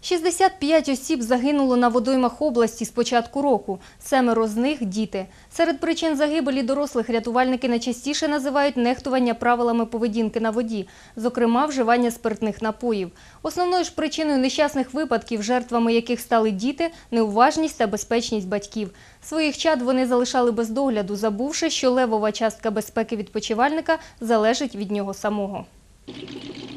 65 осіб загинуло на водоймах області з початку року. Семеро з них – діти. Серед причин загибелі дорослих рятувальники найчастіше називають нехтування правилами поведінки на воді, зокрема вживання спиртних напоїв. Основною ж причиною нещасних випадків, жертвами яких стали діти – неуважність та безпечність батьків. Своїх чад вони залишали без догляду, забувши, що левова частка безпеки відпочивальника залежить від нього самого.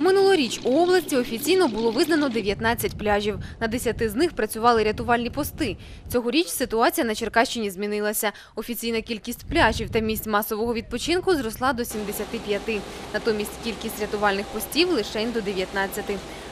Минулоріч у області офіційно було визнано 19 пляжів. На 10 з них працювали рятувальні пости. Цьогоріч ситуація на Черкащині змінилася. Офіційна кількість пляжів та місць масового відпочинку зросла до 75. Натомість кількість рятувальних постів лише до 19.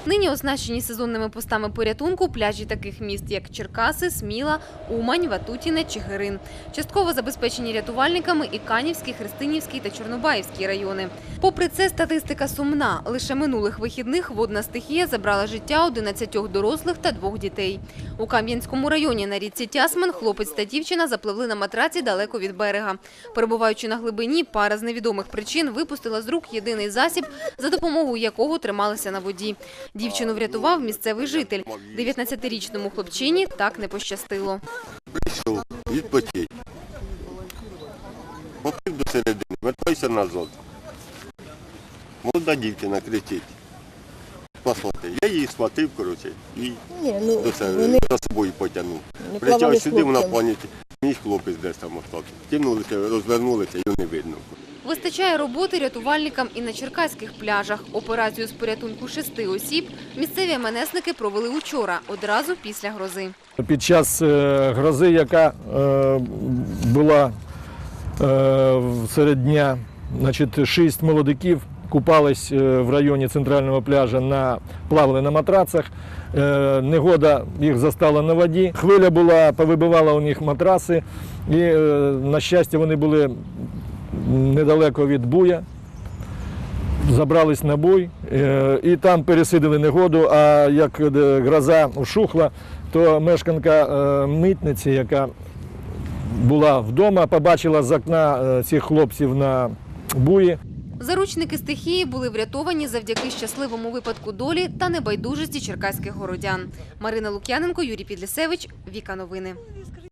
Нині оснащені сезонними постами порятунку пляжі таких міст, як Черкаси, Сміла, Умань, Ватутіне, Чигирин. Частково забезпечені рятувальниками і Канівський, Христинівський та Чорнобаївський райони. Попри це, статистика сумна. Лише минулих вихідних водна стихія забрала життя 11 дорослих та двох дітей. У Кам'янському районі на річці Тясмин хлопець та дівчина запливли на матраці далеко від берега. Перебуваючи на глибині, пара з невідомих причин випустила з рук єдиний засіб, за допомогою якого трималися на воді. Дівчину врятував місцевий житель. 19-річному хлопчині так не пощастило. Прийшов відпочити. Поплив до середини, вертайся назад. Молода дівчина кричить. Я її схватив, коротше, і Ні, ну до себе, вони за собою потягнув. Причав сюди, вона в хлопцями. Мій хлопець десь там остався. Кинулися, розвернулися, його не видно. Вистачає роботи рятувальникам і на черкаських пляжах. Операцію з порятунку шести осіб місцеві МНСники провели учора, одразу після грози. Під час е, грози, яка е, була е, серед дня, значить, шість молодиків купались в районі центрального пляжа на плавали на матрацах. Негода їх застала на воді. Хвиля була, повибивала у них матраси, і, на щастя, вони були недалеко від буя. Забрались на буй е, і там пересидили негоду. А як е, гроза ушухла, то мешканка е, митниці, яка була вдома, побачила з окна цих хлопців на буї. Заручники стихії були врятовані завдяки щасливому випадку долі та небайдужості черкаських городян. Марина Лук'яненко, Юрій Підлісевич, Віка Новини.